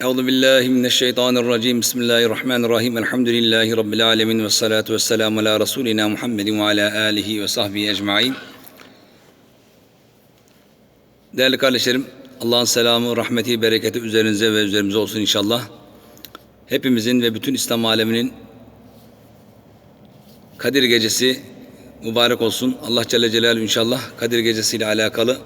Euzu billahi mineşşeytanirracim. Bismillahirrahmanirrahim. Elhamdülillahi rabbil alamin ve salatu vesselamu ala rasulina Muhammedin ve ala alihi ve sahbihi ecmaîn. Değerli kardeşlerim, Allah'ın selamı, rahmeti, bereketi üzerinize ve üzerimize olsun inşallah. Hepimizin ve bütün İslam aleminin Kadir Gecesi mübarek olsun. Allah Celle Celaluhu inşallah Kadir Gecesi ile alakalı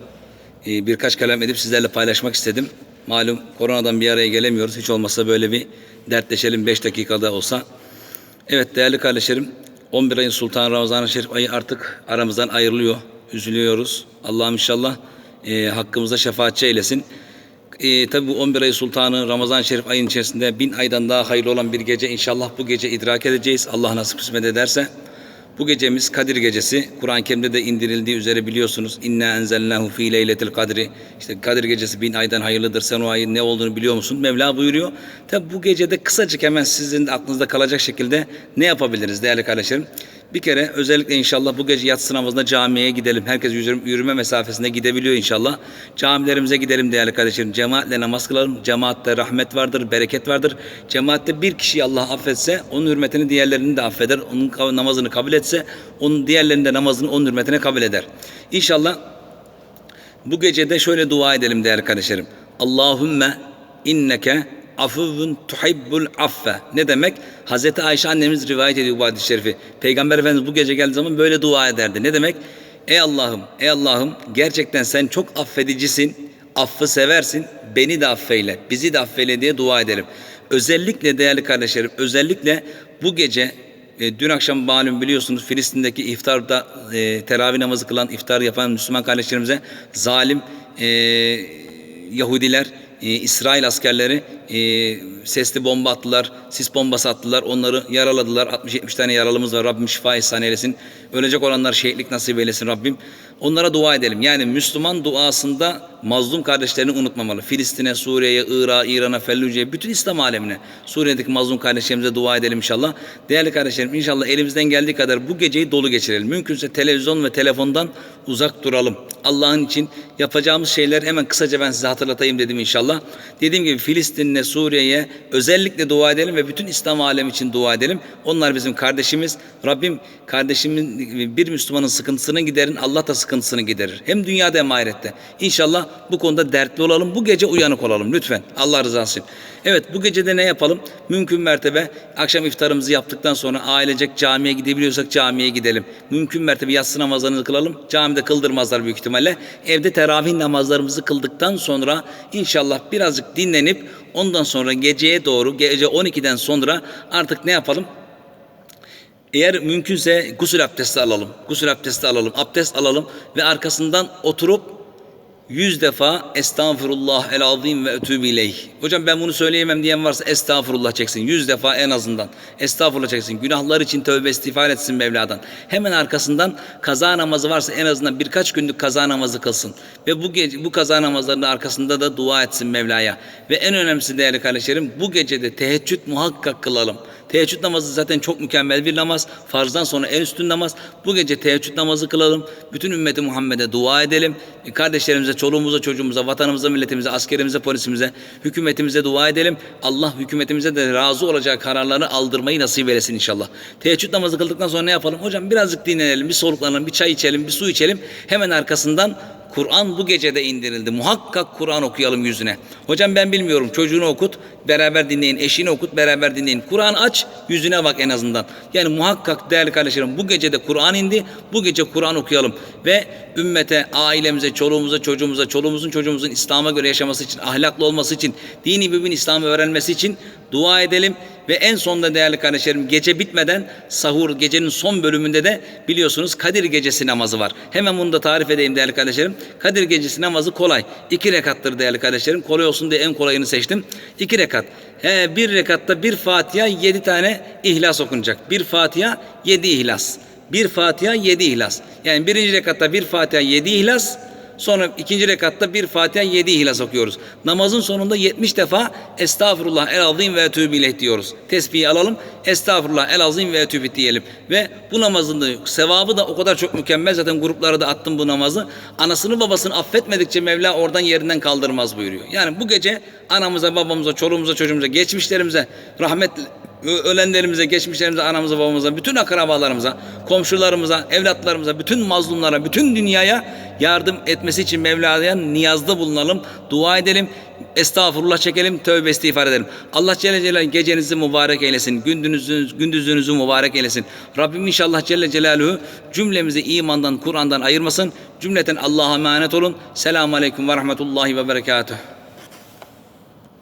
e, birkaç kelam edip sizlerle paylaşmak istedim. Malum koronadan bir araya gelemiyoruz. Hiç olmazsa böyle bir dertleşelim 5 dakikada olsa. Evet değerli kardeşlerim 11 ayın Sultan Ramazan-ı Şerif ayı artık aramızdan ayrılıyor. Üzülüyoruz. Allah'ım inşallah e, hakkımıza şefaatçi eylesin. E, tabi bu 11 ayı sultanı Ramazan-ı Şerif ayın içerisinde bin aydan daha hayırlı olan bir gece inşallah bu gece idrak edeceğiz. Allah nasip kısmet ederse. Bu gecemiz Kadir Gecesi. Kur'an-ı Kerim'de de indirildiği üzere biliyorsunuz. İnna enzelnahu fi leyletil kadri. İşte Kadir Gecesi bin aydan hayırlıdır. Sen o ayın ne olduğunu biliyor musun? Mevla buyuruyor. Tabi bu gecede kısacık hemen sizin aklınızda kalacak şekilde ne yapabiliriz değerli kardeşlerim? Bir kere özellikle inşallah bu gece yatsı namazında camiye gidelim. Herkes yürüme, mesafesinde gidebiliyor inşallah. Camilerimize gidelim değerli kardeşlerim. Cemaatle namaz kılalım. Cemaatte rahmet vardır, bereket vardır. Cemaatte bir kişiyi Allah affetse onun hürmetini diğerlerini de affeder. Onun namazını kabul etse onun diğerlerinin de namazını onun hürmetine kabul eder. İnşallah bu gecede şöyle dua edelim değerli kardeşlerim. Allahümme inneke afuvun tuhibbul affe. Ne demek? Hazreti Ayşe annemiz rivayet ediyor bu hadis-i şerifi. Peygamber Efendimiz bu gece geldiği zaman böyle dua ederdi. Ne demek? Ey Allah'ım, ey Allah'ım gerçekten sen çok affedicisin, affı seversin, beni de affeyle, bizi de affeyle diye dua edelim. Özellikle değerli kardeşlerim, özellikle bu gece e, dün akşam malum biliyorsunuz Filistin'deki iftarda e, teravih namazı kılan, iftar yapan Müslüman kardeşlerimize zalim e, Yahudiler, e, İsrail askerleri e, sesli bomba attılar, sis bombası attılar, onları yaraladılar. 60-70 tane yaralımız var. Rabbim şifa ihsan eylesin. Ölecek olanlar şehitlik nasip eylesin Rabbim. Onlara dua edelim. Yani Müslüman duasında mazlum kardeşlerini unutmamalı. Filistin'e, Suriye'ye, Irak'a, İran'a, Fellüce'ye, bütün İslam alemine, Suriye'deki mazlum kardeşlerimize dua edelim inşallah. Değerli kardeşlerim inşallah elimizden geldiği kadar bu geceyi dolu geçirelim. Mümkünse televizyon ve telefondan uzak duralım. Allah'ın için yapacağımız şeyler hemen kısaca ben size hatırlatayım dedim inşallah. Dediğim gibi Filistin'e, Suriye'ye özellikle dua edelim ve bütün İslam alemi için dua edelim. Onlar bizim kardeşimiz. Rabbim kardeşimin bir Müslümanın sıkıntısını giderin. Allah da sıkıntısını giderir. Hem dünyada hem ahirette. İnşallah bu konuda dertli olalım. Bu gece uyanık olalım lütfen. Allah rızası için. Evet bu gecede ne yapalım? Mümkün mertebe akşam iftarımızı yaptıktan sonra ailecek camiye gidebiliyorsak camiye gidelim. Mümkün mertebe yatsı namazlarını kılalım. Camide kıldırmazlar büyük ihtimalle. Evde teravih namazlarımızı kıldıktan sonra inşallah birazcık dinlenip ondan sonra geceye doğru gece 12'den sonra artık ne yapalım? Eğer mümkünse gusül abdesti alalım. Gusül abdesti alalım. Abdest alalım ve arkasından oturup yüz defa estağfurullah el azim ve etûbü ileyh. Hocam ben bunu söyleyemem diyen varsa estağfurullah çeksin. Yüz defa en azından. Estağfurullah çeksin. Günahlar için tövbe istiğfar etsin Mevla'dan. Hemen arkasından kaza namazı varsa en azından birkaç günlük kaza namazı kılsın. Ve bu gece bu kaza namazlarının arkasında da dua etsin Mevla'ya. Ve en önemlisi değerli kardeşlerim bu gecede teheccüd muhakkak kılalım. Teheccüd namazı zaten çok mükemmel bir namaz. Farzdan sonra en üstün namaz. Bu gece teheccüd namazı kılalım. Bütün ümmeti Muhammed'e dua edelim. Kardeşlerimize, çoluğumuza, çocuğumuza, vatanımıza, milletimize, askerimize, polisimize, hükümetimize dua edelim. Allah hükümetimize de razı olacağı kararları aldırmayı nasip eylesin inşallah. Teheccüd namazı kıldıktan sonra ne yapalım? Hocam birazcık dinlenelim, bir soluklanalım, bir çay içelim, bir su içelim. Hemen arkasından Kur'an bu gecede indirildi. Muhakkak Kur'an okuyalım yüzüne. Hocam ben bilmiyorum. Çocuğunu okut, beraber dinleyin. Eşini okut, beraber dinleyin. Kur'an aç, yüzüne bak en azından. Yani muhakkak değerli kardeşlerim bu gecede Kur'an indi. Bu gece Kur'an okuyalım. Ve ümmete, ailemize, çoluğumuza, çocuğumuza, çoluğumuzun çocuğumuzun İslam'a göre yaşaması için, ahlaklı olması için, dini mübin İslam'ı öğrenmesi için dua edelim. Ve en sonunda değerli kardeşlerim gece bitmeden sahur gecenin son bölümünde de biliyorsunuz Kadir Gecesi namazı var. Hemen bunu da tarif edeyim değerli kardeşlerim. Kadir Gecesi namazı kolay. İki rekattır değerli kardeşlerim. Kolay olsun diye en kolayını seçtim. İki rekat. He, bir rekatta bir Fatiha yedi tane ihlas okunacak. Bir Fatiha yedi ihlas. Bir Fatiha yedi ihlas. Yani birinci rekatta bir Fatiha yedi ihlas. Sonra ikinci rekatta bir Fatiha yedi ihlas okuyoruz. Namazın sonunda 70 defa Estağfurullah el azim ve etûbü ileyh diyoruz. Tesbihi alalım. Estağfurullah el azim ve etûbü diyelim. Ve bu namazın da sevabı da o kadar çok mükemmel. Zaten gruplara da attım bu namazı. Anasını babasını affetmedikçe Mevla oradan yerinden kaldırmaz buyuruyor. Yani bu gece anamıza, babamıza, çoluğumuza, çocuğumuza, geçmişlerimize rahmet ölenlerimize, geçmişlerimize, anamıza, babamıza, bütün akrabalarımıza, komşularımıza, evlatlarımıza, bütün mazlumlara, bütün dünyaya yardım etmesi için Mevla'ya niyazda bulunalım, dua edelim, estağfurullah çekelim, tövbe istiğfar edelim. Allah Celle Celaluhu gecenizi mübarek eylesin, gündüzünüzü, gündüzünüzü mübarek eylesin. Rabbim inşallah Celle Celaluhu cümlemizi imandan, Kur'an'dan ayırmasın. Cümleten Allah'a emanet olun. Selamun Aleyküm ve Rahmetullahi ve Berekatuhu.